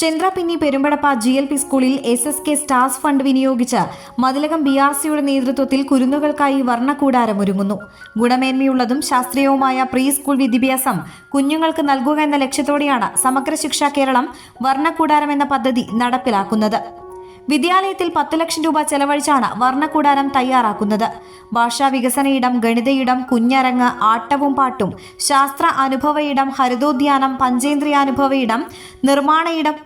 Chandrappinni Perumpadappa G L P സ്കൂളിൽ S S K stars fund വിനിയോഗിച്ച് Mathilakam B R സിയുടെ നേതൃത്വത്തിൽ കുരുന്നുകൾക്കായി വർണക്കൂടാരം ഒരുങ്ങുന്നു. ഗുണമേന്മയുള്ളതും ശാസ്ത്രീയവുമായ പ്രീ സ്കൂൾ വിദ്യാഭ്യാസം കുഞ്ഞുങ്ങൾക്ക് നൽകുക എന്ന ലക്ഷ്യത്തോടെയാണ് സമഗ്ര ശിക്ഷാ കേരളം വർണക്കൂടാരം എന്ന പദ്ധതി നടപ്പിലാക്കുന്നത്. വിദ്യാലയത്തിൽ പത്ത് ലക്ഷം രൂപ ചെലവഴിച്ചാണ് വർണക്കൂടാരം തയ്യാറാക്കുന്നത്. ഭാഷാ വികസന ഇടം ഗണിതയിടം കുഞ്ഞരങ്ങ് ആട്ടവും പാട്ടും ശാസ്ത്ര ഇടം ഹരിതോദ്യാനം പഞ്ചേന്ദ്രിയാനുഭവ ഇടം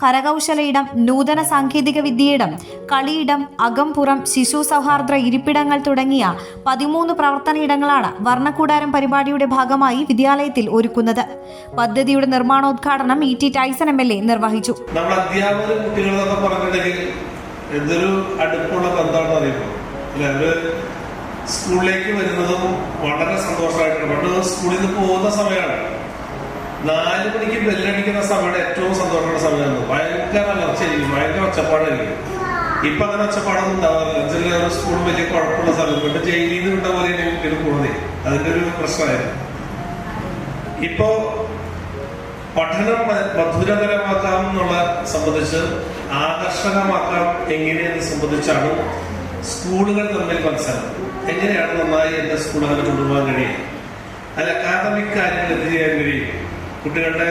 കരകൗശല ഇടം നൂതന സാങ്കേതിക വിദ്യയിടം കളിയിടം അകംപുറം ശിശു സൗഹാർദ്ദ ഇരിപ്പിടങ്ങൾ തുടങ്ങിയ പതിമൂന്ന് പ്രവർത്തന ഇടങ്ങളാണ് വർണക്കൂടാരം പരിപാടിയുടെ ഭാഗമായി വിദ്യാലയത്തിൽ ഒരുക്കുന്നത്. പദ്ധതിയുടെ നിർമ്മാണോദ്ഘാടനം E T Taison M L A നിർവഹിച്ചു. എന്തൊരു അടുപ്പുള്ള ബന്ധമാണെന്ന് അറിയുമ്പോൾ അല്ലെ അവർ സ്കൂളിലേക്ക് വരുന്നതും വളരെ സന്തോഷമായിട്ടാണ്. പണ്ട് സ്കൂളിൽ നിന്ന് പോകുന്ന സമയമാണ്. നാല് മണിക്ക് ബെല്ലടിക്കുന്ന സമയമാണ് ഏറ്റവും സന്തോഷമുള്ള സമയമാണ് ഭയങ്കര വളർച്ചയായിരിക്കും ഭയങ്കര ഒച്ചപ്പാടായിരിക്കും. ഇപ്പൊ അങ്ങനെ ഒച്ചപ്പാടൊന്നും ഉണ്ടാവാറില്ല. ചില സ്കൂൾ വലിയ കുഴപ്പമുള്ള സ്ഥലം പണ്ട് ജയിലിൽ നിന്ന് വിട്ട പോലെ കുട്ടികൾ പോകുന്നേ അതിന്റെ ഒരു പ്രശ്നമായിരുന്നു. ഇപ്പോ പഠനം മധുരകരമാക്കാം എന്നുള്ള സംബന്ധിച്ച് ആകർഷകമാക്കാം എങ്ങനെയെന്ന് സംബന്ധിച്ചാണ് സ്കൂളുകൾ തമ്മിൽ മത്സരം എങ്ങനെയാണ് നന്നായി സ്കൂൾ അങ്ങനെ കൊണ്ടുപോകാൻ കഴിയും അല്ല അക്കാദമിക് കാര്യങ്ങൾ എന്ത് ചെയ്യാൻ കഴിയും? കുട്ടികളുടെ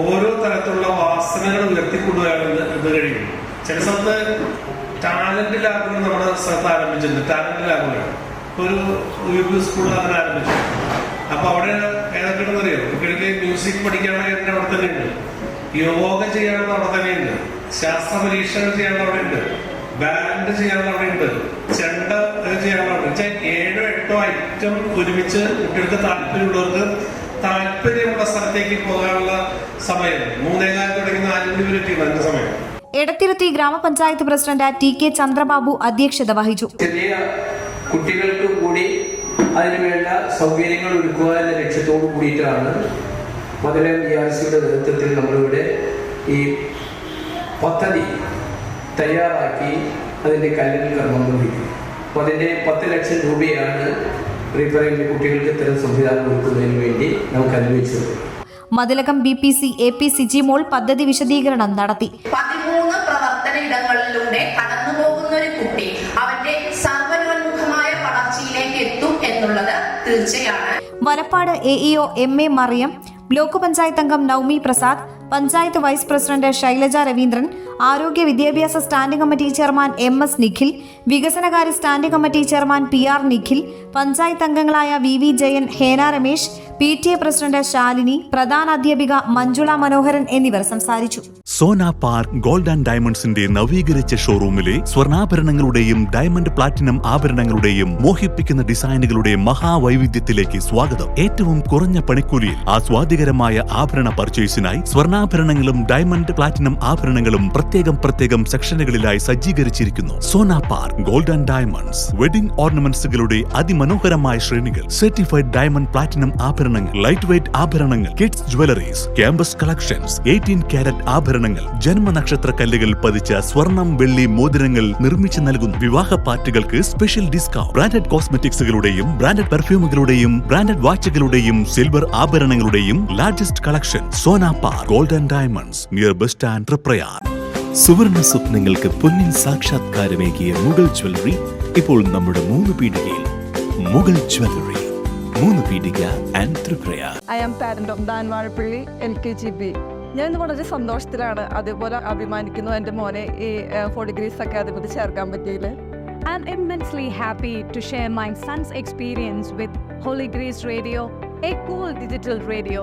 ഓരോ തരത്തിലുള്ള വാസനകൾ ഉയർത്തിക്കൊണ്ടുവരാൻ എന്ത് കഴിയും. ചില സ്ഥലത്ത് ടാലന്റ് ലാബുകൾ നമ്മുടെ സ്ഥലത്ത് ആരംഭിച്ചിട്ടുണ്ട്. ടാലന്റ് ലാബുകൾ ഒരു യു പി സ്കൂളിൽ അങ്ങനെ ആരംഭിച്ചു. അപ്പൊ അവിടെ ഏതൊക്കെയാണെന്ന് അറിയോ? കുട്ടികൾക്ക് മ്യൂസിക് പഠിക്കാനുള്ള അവിടെ തന്നെയുണ്ട്. യോഗ ചെയ്യാനുള്ള അവിടെ തന്നെ ഉണ്ട് ശാസ്ത്ര പരീക്ഷകൾ ചെയ്യാനുള്ള അവിടെ ഉണ്ട് ബാൻഡ് ചെയ്യാനുള്ള അവിടെ ഉണ്ട് ചെണ്ട ചെയ്യാനുള്ള അവിടെ. വെച്ചാൽ ഏഴോ എട്ടോ ഐറ്റം ഒരുമിച്ച് കുട്ടികൾക്ക് താല്പര്യമുള്ളവർക്ക് താല്പര്യമുള്ള സ്ഥലത്തേക്ക് പോകാനുള്ള സമയം. മൂന്നേകാലം തുടങ്ങി നാല് മണി വരെ അതിന്റെ സമയം. എടത്തിരുത്തി ഗ്രാമപഞ്ചായത്ത് പ്രസിഡന്റ് ടി കെ ചന്ദ്രബാബു അധ്യക്ഷത വഹിച്ചു. ചെറിയ കുട്ടികൾക്ക് കൂടി അതിനുവേണ്ട സൗകര്യങ്ങൾ ഒരുക്കുക എന്ന ലക്ഷ്യത്തോടു കൂടിയിട്ടാണ് മധുരം ആർ നേതൃത്വത്തിൽ നമ്മളിവിടെ ഈ പദ്ധതി തയ്യാറാക്കി അതിന്റെ കല്ലിൽ കർമ്മം നിർവഹിക്കും. അപ്പോൾ അതിന്റെ പത്ത് ലക്ഷം രൂപയാണ് പ്രീപ്രൈമറി കുട്ടികൾക്ക് ഇത്തരം സംവിധാനം കൊടുക്കുന്നതിന് വേണ്ടി നമുക്ക് അനുവദിച്ചത്. Mathilakam B P C A P Sijimol പദ്ധതി വിശദീകരണം നടത്തി. പതിമൂന്ന് പ്രവർത്തന ഇടങ്ങളിലൂടെ കടന്നുപോകുന്ന ഒരു കുട്ടി അവന്റെ സർവനോന്മുഖമായ വളർച്ചയിലേക്ക് എത്തും എന്നുള്ളത് തീർച്ചയാണ്. Valappad A EO M A Mariyam block panchayat അംഗം നൌമി പ്രസാദ് പഞ്ചായത്ത് വൈസ് പ്രസിഡന്റ് ശൈലജ രവീന്ദ്രൻ ആരോഗ്യ വിദ്യാഭ്യാസ standing committee chairman M S Nikhil വികസനകാര്യ standing committee chairman P R Nikhil panchayat അംഗങ്ങളായ V V Jayan Hena Ramesh P T A president Shalini പ്രധാന അധ്യാപിക മഞ്ജുള മനോഹരൻ എന്നിവർ സംസാരിച്ചു. Sona park gold and ഡയമണ്ട്സിന്റെ നവീകരിച്ച ഷോറൂമിലെ സ്വർണാഭരണങ്ങളുടെയും ഡയമണ്ട് പ്ലാറ്റിനം ആഭരണങ്ങളുടെയും മോഹിപ്പിക്കുന്ന ഡിസൈനുകളുടെ മഹാവൈവിധ്യത്തിലേക്ക് സ്വാഗതം. ഏറ്റവും കുറഞ്ഞ പണിക്കൂലിയിൽ ആസ്വാദികരമായ ആഭരണ പർച്ചേസിനായി സ്വർണാഭരണങ്ങളും ഡയമണ്ട് പ്ലാറ്റിനം ആഭരണങ്ങളും പ്രത്യേകം പ്രത്യേകം സെക്ഷനുകളിലായി സജ്ജീകരിച്ചിരിക്കുന്നു. Sona park gold and diamonds wedding ഓർണമെന്റ്സുകളുടെ അതിമനോഹരമായ ശ്രേണികൾ സർട്ടിഫൈഡ് ഡയമണ്ട് പ്ലാറ്റിനം ആഭരണങ്ങൾ ലൈറ്റ് വെയ്റ്റ് ആഭരണങ്ങൾ kids jewelleries campus collections eighteen carat ആഭരണങ്ങൾ ജന്മനക്ഷത്ര കല്ലുകൾ പതിച്ച സ്വർണം വെള്ളി മോതിരങ്ങൾ നിർമ്മിച്ചു നൽകുന്നു. വിവാഹ പാർട്ടികൾക്ക് സ്പെഷ്യൽ ഡിസ്കൗണ്ട് ബ്രാൻഡഡ് കോസ്മെറ്റിക്സുകളുടെയും ബ്രാൻഡഡ് പെർഫ്യൂമുകളുടെയും ബ്രാൻഡഡ് വാച്ചുകളുടെയും silver ആഭരണങ്ങളുടെയും largest collection Sona park golden diamonds near bus stand Prayar സുവർണ സ്വപ്നങ്ങൾക്ക് പൊന്നിൻ സാക്ഷാത്കാരമേകിയ മുഗൾ ജ്വല്ലറി ഇപ്പോൾ നമ്മുടെ മൂന്ന് പീടികയിൽ. മുഗൾ ജ്വല്ലറി മൂന്ന് പീടിക and Triprayar. I am parent of Dhan Vazhappally L K G B ഞാൻ ഇന്ന് വളരെ സന്തോഷത്തിലാണ് അതേപോലെ അഭിമാനിക്കുന്നു എന്റെ മോനെ ഈ ഫോർ ഡിഗ്രീസ് അക്കാദമിയിൽ ചേർക്കാൻ പറ്റിയില്ല I'm immensely happy to share my son's experience with Holy Grace Radio, a cool digital radio.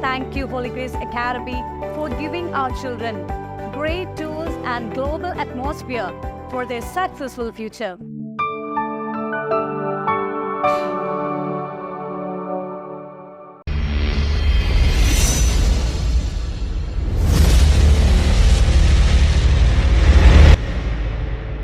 Thank you, Holy Grace Academy, for giving our children great tools and global atmosphere for their successful future.